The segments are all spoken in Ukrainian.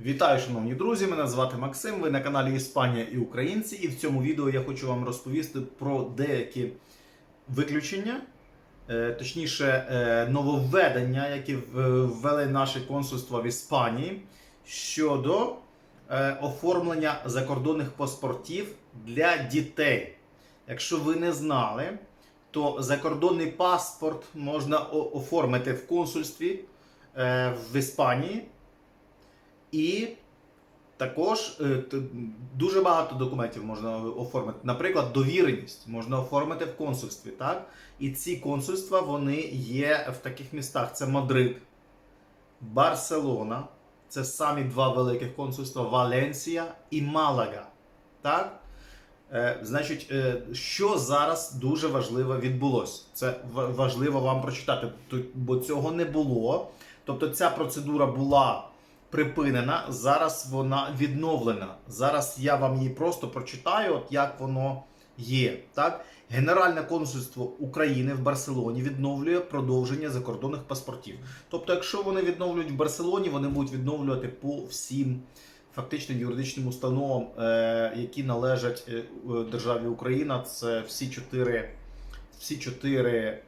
Вітаю, шановні друзі! Мене звати Максим. Ви на каналі Іспанія і Українці. І в цьому відео я хочу вам розповісти про деякі виключення, е, точніше, е, нововведення, які ввели наше консульство в Іспанії щодо е, оформлення закордонних паспортів для дітей. Якщо ви не знали, то закордонний паспорт можна оформити в консульстві в Іспанії. І також е, дуже багато документів можна оформити. Наприклад, довіреність можна оформити в консульстві. Так? І ці консульства вони є в таких містах: це Мадрид, Барселона. Це самі два великих консульства Валенсія і Малага. Так? Е, значить, е, що зараз дуже важливо відбулося? Це важливо вам прочитати, бо цього не було. Тобто ця процедура була припинена, зараз вона відновлена. Зараз я вам її просто прочитаю, от як воно є. Так? Генеральне консульство України в Барселоні відновлює продовження закордонних паспортів. Тобто, якщо вони відновлюють в Барселоні, вони будуть відновлювати по всім фактично юридичним установам, е, які належать е, державі Україна. Це всі чотири, всі чотири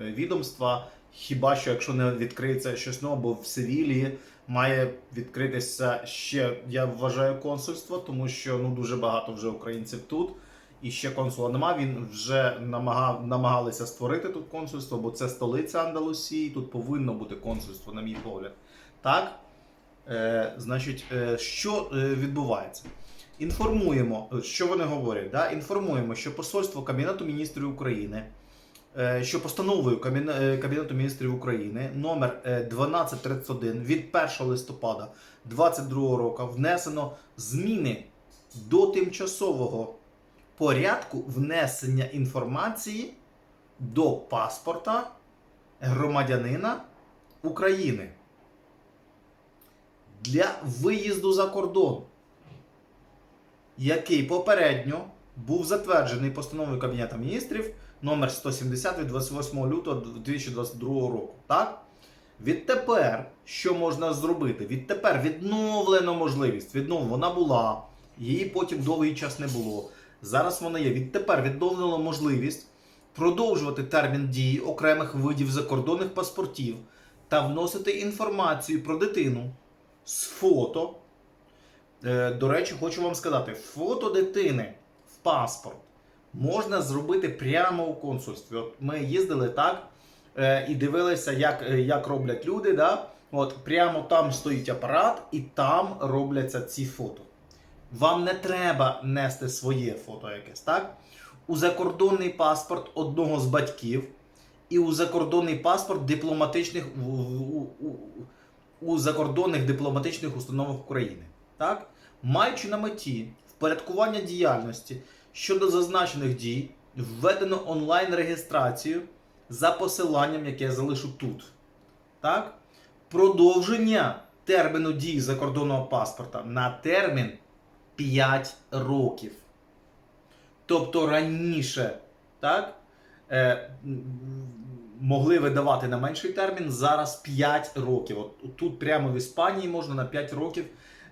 відомства. Хіба що якщо не відкриється щось нове, бо в Севілії має відкритися ще, я вважаю, консульство, тому що ну дуже багато вже українців тут. І ще консула нема. Він вже намагав, намагалися створити тут консульство, бо це столиця Андалусії. Тут повинно бути консульство, на мій погляд. Так? Е, значить, е, що е, відбувається? Інформуємо, що вони говорять. Да? Інформуємо, що посольство Кабінету міністрів України, що постановою е, Кабінету міністрів України номер е, 1231 від 1 листопада 2022 року внесено зміни до тимчасового порядку внесення інформації до паспорта громадянина України для виїзду за кордон, який попередньо був затверджений постановою Кабінету міністрів номер 170 від 28 лютого 2022 року. Так? Відтепер, що можна зробити? Відтепер відновлено можливість. Віднов... Вона була, її потім довгий час не було. Зараз вона є. Відтепер відновлено можливість продовжувати термін дії окремих видів закордонних паспортів та вносити інформацію про дитину з фото. Е, До речі, хочу вам сказати, фото дитини в паспорт можна зробити прямо у консульстві. От ми їздили так е, і дивилися, як, е, як роблять люди. Да? От прямо там стоїть апарат, і там робляться ці фото. Вам не треба нести своє фото якесь, так? У закордонний паспорт одного з батьків і у закордонний паспорт дипломатичних в- у, у, у закордонних дипломатичних установах України. Так? Маючи на меті впорядкування діяльності щодо зазначених дій, введено онлайн-реєстрацію за посиланням, яке я залишу тут. Так? Продовження терміну дії закордонного паспорта на термін 5 років. Тобто раніше, так? Е, могли видавати на менший термін, зараз 5 років. От тут прямо в Іспанії можна на 5 років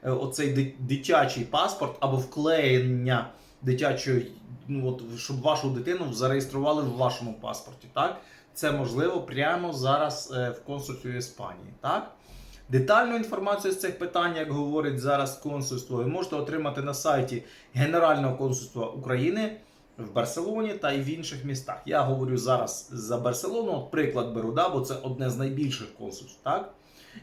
е, оцей дитячий паспорт або вклеєння дитячої, ну от щоб вашу дитину зареєстрували в вашому паспорті. Так? Це можливо прямо зараз е, в консульстві Іспанії. Так? Детальну інформацію з цих питань, як говорить зараз консульство, ви можете отримати на сайті Генерального консульства України в Барселоні та й в інших містах. Я говорю зараз за Барселону, от приклад беру, да, бо це одне з найбільших консульств. Так?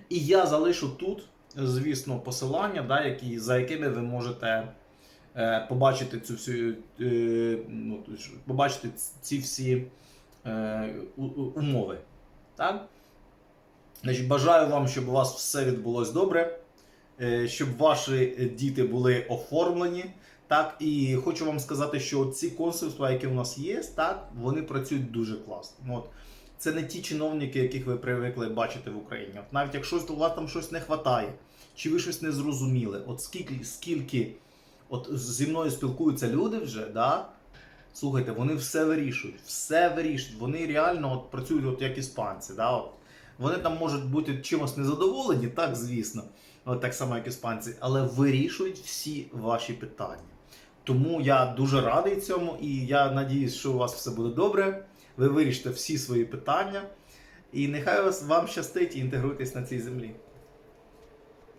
І я залишу тут, звісно, посилання, да, які, за якими ви можете побачити цю всю е, ну, побачити ці всі е, умови. Так? Значить, бажаю вам, щоб у вас все відбулось добре, е, щоб ваші е, діти були оформлені. Так, і хочу вам сказати, що ці консульства, які у нас є, так, вони працюють дуже класно. От. Це не ті чиновники, яких ви привикли бачити в Україні. От навіть якщо у вас там щось не вистачає, чи ви щось не зрозуміли, от скільки, скільки от зі мною спілкуються люди вже, да, слухайте, вони все вирішують, все вирішують. Вони реально от, працюють от як іспанці. Да, от. Вони там можуть бути чимось незадоволені, так, звісно. от так само, як іспанці, але вирішують всі ваші питання. Тому я дуже радий цьому, і я надіюсь, що у вас все буде добре. Ви вирішите всі свої питання. І нехай вас вам щастить і інтегруйтесь на цій землі.